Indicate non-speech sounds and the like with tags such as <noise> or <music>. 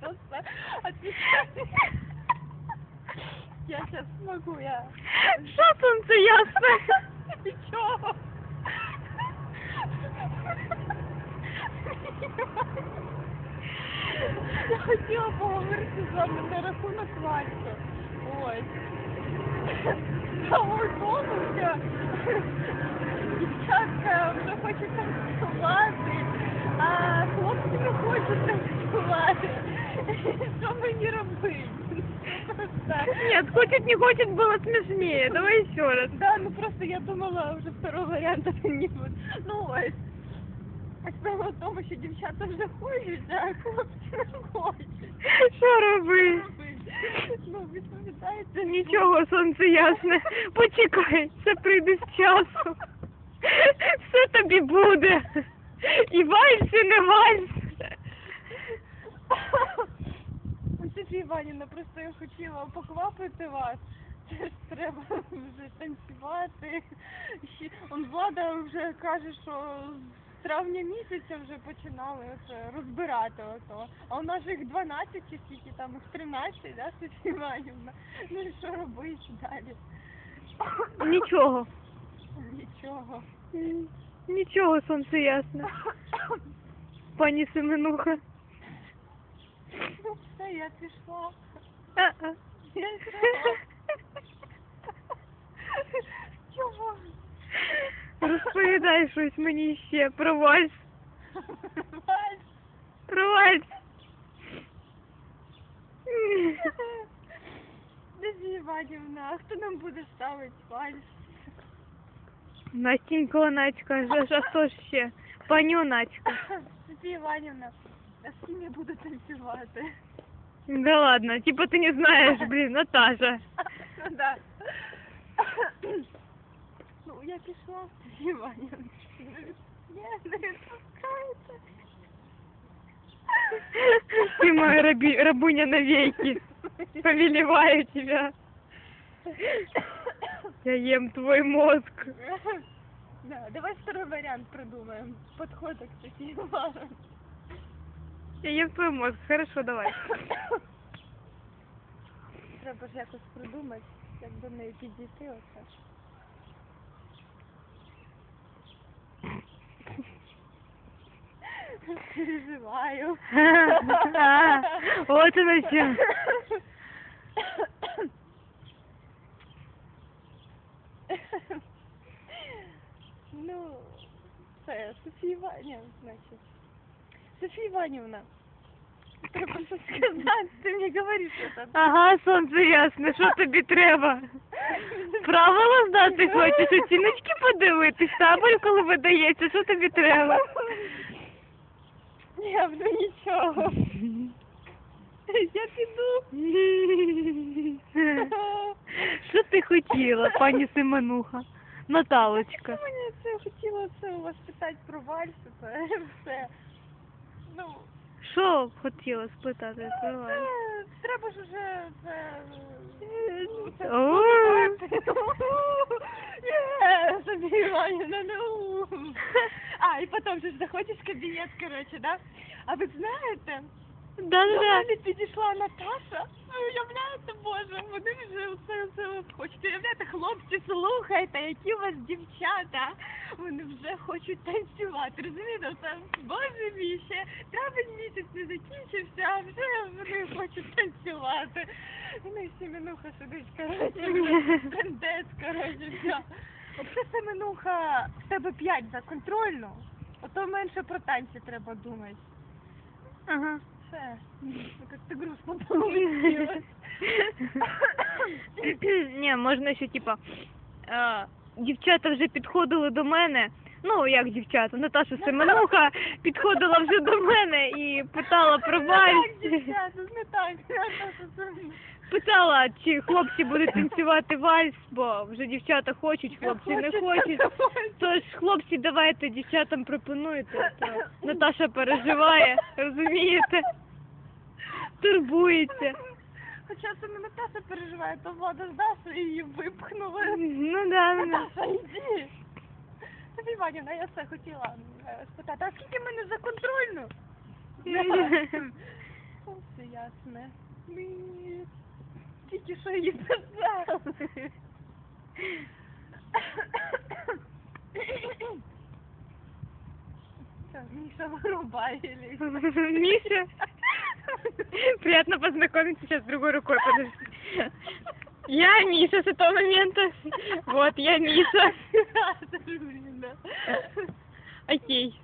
Просто. Отвечай. Я сейчас смогу, я... Що сонце ясне? Нічого. Я хотіла поговорити з вами на рахунок Вальсу. Ось. Справа в хочуть танцювати, а хлопці не хочуть танцювати. Що мені робити? Просто. Нет, хочет не хочет было смешнее. Давай еще раз. Да, ну просто я думала, вже второго варіанту <laughs> не буде. Ну ось. А Справа в тому, що дівчата вже хочуть, а хлопці не <laughs> хочуть. Що робити? Ну, відповідаєте. Нічого, сонце ясне. Почекай, все прийде з часу. Все тобі буде. І вальс, і не вальс. Софія Іванівна, просто я хотіла поквапити вас. Це ж треба вже танцювати. Он Влада вже каже, що з травня місяця вже починали оце розбирати ото. А у нас же їх 12 чи скільки там, їх 13, да, Софія Іванівна? Ну і що робити далі? Нічого. Нічого. Нічого, сонце ясне. Пані Семенуха. Ну все, я пішла. А-а. Я пішла. Чого? Розповідай щось мені ще про вальс. Вась. Про вальс. Дезі Іванівна, а хто нам буде ставити вальс? Настенька Начка, а хто ж ще? Паню Начка. Софія Іванівна, а з ким я буду танцювати? Да ладно, типа ты не знаешь, блин, Наташа. <laughs> Ну да. Ну, я пішла, Софія Іванівна. Ні, не відпускайте. Ты моя раби, рабыня навеки. Повелеваю тебя. Я ем твой мозг. Да, давай второй вариант придумаем. Подхода к Софии Ивановне. Я ем твой мозг. Хорошо, давай. Треба ж якось придумати, як до неї підійти оце. Переживаю. Вот оно все. Ну, це Софія Іванівна, значить. Софія Іванівна, треба щось сказати, ти мені говориш там. Ага, сонце ясне, що тобі треба? Правила знати хочеш, оціночки подивитись, табель, коли видається, що тобі треба? Ні, ну нічого. Я піду. Що ти хотіла, пані Семенуха? Наталочка. Мені це хотіла це у вас питати про вальс, це <laughs> все. Ну, Що хотіла спитати? Давай. це, треба ж уже це... це О. <laughs> Є, собі Іванівна, ну. <laughs> А, і потім же ж заходиш в кабінет, коротше, да? А ви знаєте, до Да-да-да. мене підійшла Наташа. Ви уявляєте, Боже, вони вже все це хочуть. Уявляєте, хлопці, слухайте, які у вас дівчата. Вони вже хочуть танцювати. Розумієте, це Боже мій, ще травень місяць не закінчився, а вже вони хочуть танцювати. Ну і сидить, коротше, <laughs> трендець, коротше, все. Оце Семенуха, в тебе п'ять за контрольну, ото менше про танці треба думати. Ага. Ну, <laughs> как-то грустно получилось. Ні, можна ще, типа, е, дівчата вже підходили до мене. Ну, як дівчата, Наташа Семенуха підходила вже до мене і питала про вальс. Так, дівчата, не так. Наташа, це- Питала, чи хлопці будуть танцювати вальс, бо вже дівчата хочуть, хлопці не хочуть. Тож, хлопці, давайте дівчатам пропонуйте. То Наташа переживає, розумієте? Турбується. Хоча це не Наташа переживає, то Влада з Дашою її випхнули. Ну да, ну да. Наташа, йди. Тобі Іванівна, я все хотіла е, спитати, а скільки мене за контрольну? Все ясне. Ми тільки що її писали. Все, Міша вырубай или... Миша? Приятно познакомиться сейчас другой рукой, подожди. Я Миша с этого момента. Вот, я Миша. Блин, да. Окей.